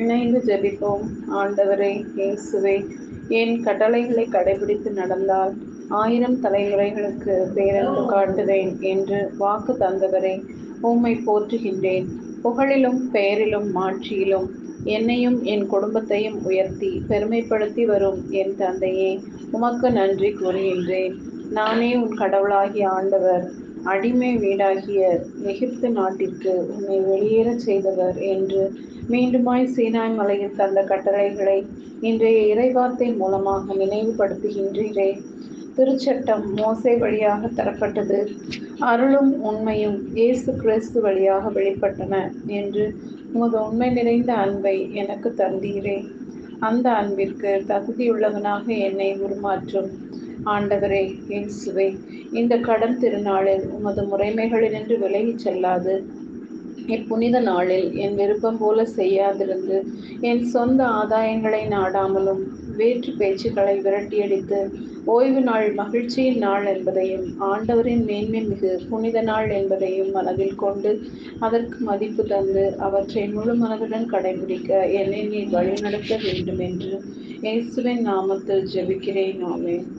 இணைந்து ஜெபிப்போம். ஆண்டவரே இயேசுவே என் கட்டளைகளை கடைபிடித்து நடந்தால் ஆயிரம் தலைமுறைகளுக்கு பேரன்பு காட்டுவேன் என்று வாக்கு தந்தவரே உம்மை போற்றுகின்றேன். புகழிலும் பெயரிலும் மாட்சியிலும் என்னையும் என் குடும்பத்தையும் உயர்த்தி பெருமைப்படுத்தி வரும் என் தந்தையே உமக்கு நன்றி கூறுகின்றேன். நானே உன் கடவுளாகிய ஆண்டவர் அடிமை வீடாகிய எகிப்து நாட்டிற்கு உன்னை வெளியேறச் செய்தவர் என்று மீண்டுமாய் சீனாய் மலையில் தந்த கட்டளைகளை இன்றைய இறைவார்த்தை மூலமாக நினைவுபடுத்துகின்றீரே. திருச்சட்டம் மோசை வழியாக தரப்பட்டது. அருளும் உண்மையும் இயேசு கிறிஸ்து வழியாக வெளிப்பட்டன என்று உமது உண்மை நிறைந்த அன்பை எனக்கு தந்தீரே. அந்த அன்பிற்கு தகுதியுள்ளவனாக என்னை உருமாற்றும். ஆண்டவரே இயேசுவே இந்த கடன் திருநாளில் உமது முறைமைகளினின்று விலகிச் செல்லாது. இப்புனித நாளில் என் விருப்பம் போல செய்யாதிருந்து என் சொந்த ஆதாயங்களை நாடாமலும் வேற்று பேச்சுக்களை விரட்டியடித்து ஓய்வு நாள் மகிழ்ச்சியின் நாள் என்பதையும் ஆண்டவரின் மேன்மை மிகு புனித நாள் என்பதையும் மனதில் கொண்டு அதற்கு மதிப்பு தந்து அவற்றை முழு மனதுடன் கடைபிடிக்க என்னை நீ வழிநடத்த வேண்டும் என்று இயேசுவின் நாமத்தில் ஜெபிக்கிறேன். நாமே